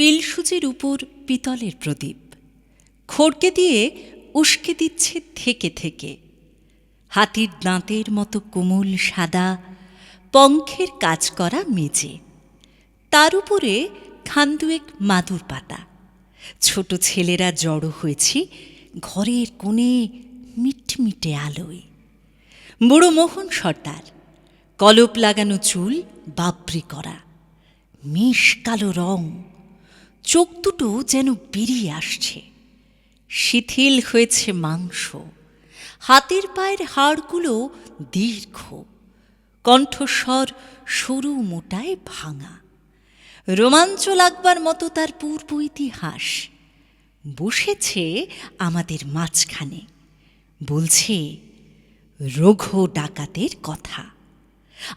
পিলসুচের উপর পিতলের প্রদীপ। খড়কে দিয়ে উস্কে দিচ্ছে থেকে থেকে। হাতির দাঁতের মতো কোমল সাদা পঙ্খের কাজ করা মেজে তার উপরে খান্দুয়েক মাদুর পাতা। ছোট ছেলেরা জড়ো হয়েছি ঘরের কোণে মিটমিটে আলোয়। বুড়ো মোহন সর্দার, কলপ লাগানো চুল বাবরি করা। মিশ কালো রং চোখ দুটো যেন বেরিয়ে আসছে। শিথিল হয়েছে মাংস। হাতের পায়ের হাড়গুলো দীর্ঘ। কণ্ঠস্বর সরু মোটায় ভাঙা। রোমাঞ্চ লাগবার মতো তার পূর্ব ইতিহাস। বসেছে আমাদের মাঝখানে। বলছে, রঘু ডাকাতের কথা।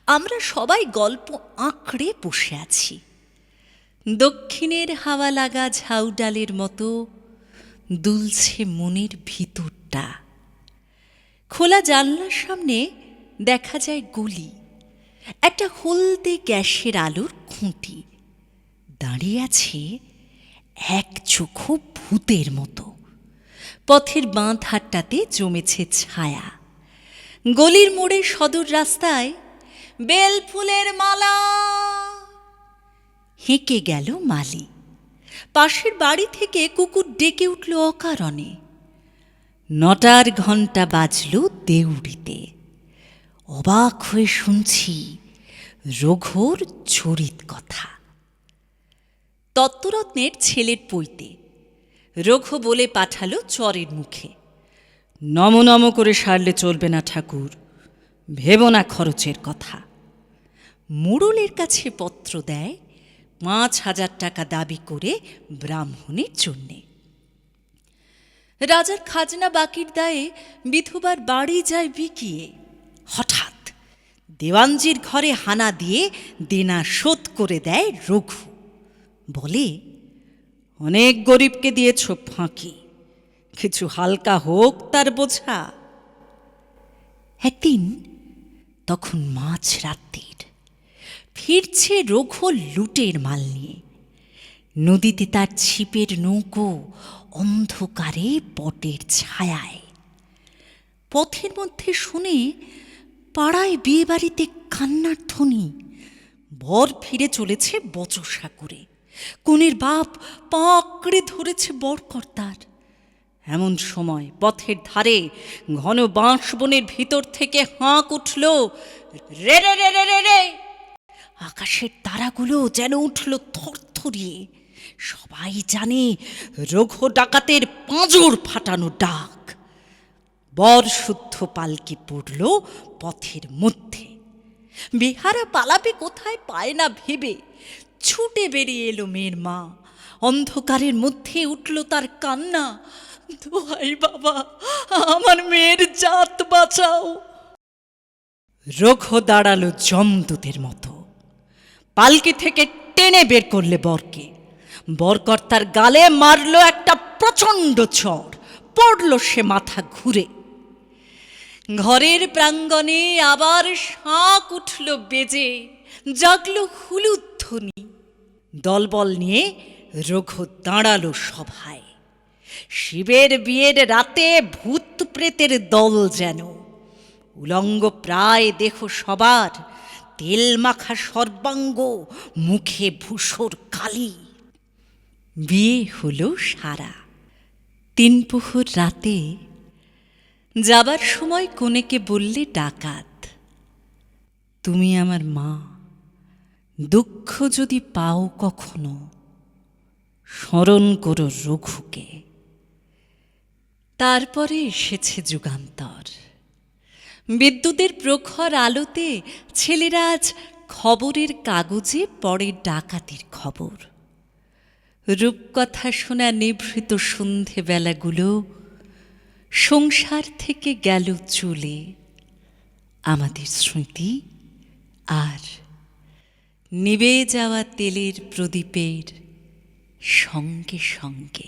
আমরা সবাই গল্প আঁকড়ে বসে আছি। দক্ষিণের হাওয়া লাগা ঝাউডালের মতো দুলছে মনের ভিতরটা। খোলা জানলার সামনে দেখা যায় গলি। একটা হলদে গ্যাসের আলোর খুঁটি। দাঁড়িয়ে আছে এক চোখো ভূতের মতো। পথের বাঁ ধারটাতে জমেছে ছায়া। গলির মোড়ে সদর রাস্তায় বেল ফুলের মালা। হেঁকে গেল মালি। পাশের বাড়ি থেকে কুকুর ডেকে উঠল অকারণে। নটার ঘণ্টা বাজল দেউড়িতে। অবাক হয়ে শুনছি রঘুর চরিত কথা। তত্ত্বরত্নের ছেলের পইতে রঘু বলে পাঠালো চরের মুখে। নম নম করে সারলে চলবে না ঠাকুর, ভেব না খরচের কথা। মোড়লের কাছে পত্র দেয় পাঁচ হাজার টাকা দাবি করে ব্রাহ্মণের জন্যে। রাজার খাজনা বাকির দায়ে বিধবার বাড়ি যায় বিকিয়ে। হঠাৎ দেওয়ানজির ঘরে হানা দিয়ে দেনা শোধ করে দেয় রঘু। বলে, অনেক গরিবকে দিয়েছ ফাঁকি। কিছু হালকা হোক তার বোঝা। একদিন তখন মাঝ রাত্রির। ফিরছে রঘু লুটের মাল নিয়ে নদীতে তার ছিপের নৌকো অন্ধকারে বটের ছায়ায় পথের মধ্যে শুনে পাড়ায় বিয়ে বাড়িতে কান্নার ধ্বনি বর ফিরে চলেছে বচসা করে কনের বাপ পাকড়ে ধরেছে বরকর্তার এমন সময় পথের ধারে ঘন বাঁশ বনের ভিতর থেকে হাঁক উঠল রে রে রে রে রে রে আকাশের তারাগুলো যেন উঠল থরথরিয়ে। সবাই জানে রঘু ডাকাতের পাঁজর ফাটানো ডাক। বর শুদ্ধ পালকি পড়ল পথের মধ্যে। বেহারা পালাবে কোথায় পায় না ভেবে ছুটে বেরিয়ে এলো মেয়ের মা। অন্ধকারের মধ্যে উঠল তার কান্না। দোহাই বাবা, আমার মেয়ের জাত বাঁচাও। রঘু দাঁড়াল জমদূতের মতো। পালকি থেকে টেনে বের করলে বরকে। বরকর্তার গালে মারল একটা প্রচণ্ড চড়, পড়ল সে মাথা ঘুরে। ঘরের প্রাঙ্গণে আবার শাঁক উঠল বেজে, জাগল হুলুধ্বনি দলবল নিয়ে রঘু দাঁড়াল সভায়। শিবের বিয়ের রাতে ভূত প্রেতের দল যেন। উলঙ্গ প্রায় দেহ সবার তেল মাখা সর্বাঙ্গ মুখে ভূষর কালি। বিয়ে হলো সারা। তিন পুহুর রাতে যাবার সময় কনেকে বললে ডাকাত, তুমি আমার মা, দুঃখ যদি পাও কখনো, স্মরণ করো রঘুকে। তারপরে এসেছে যুগান্তর। বিদ্যুতের প্রখর আলোতে ছেলেরা আজ খবরের কাগজে পড়ে ডাকাতির খবর। রূপকথা শোনা নিভৃত সন্ধেবেলাগুলো সংসার থেকে গেল চলে। আমাদের স্মৃতি আর নিবে যাওয়া তেলের প্রদীপের সঙ্গে সঙ্গে।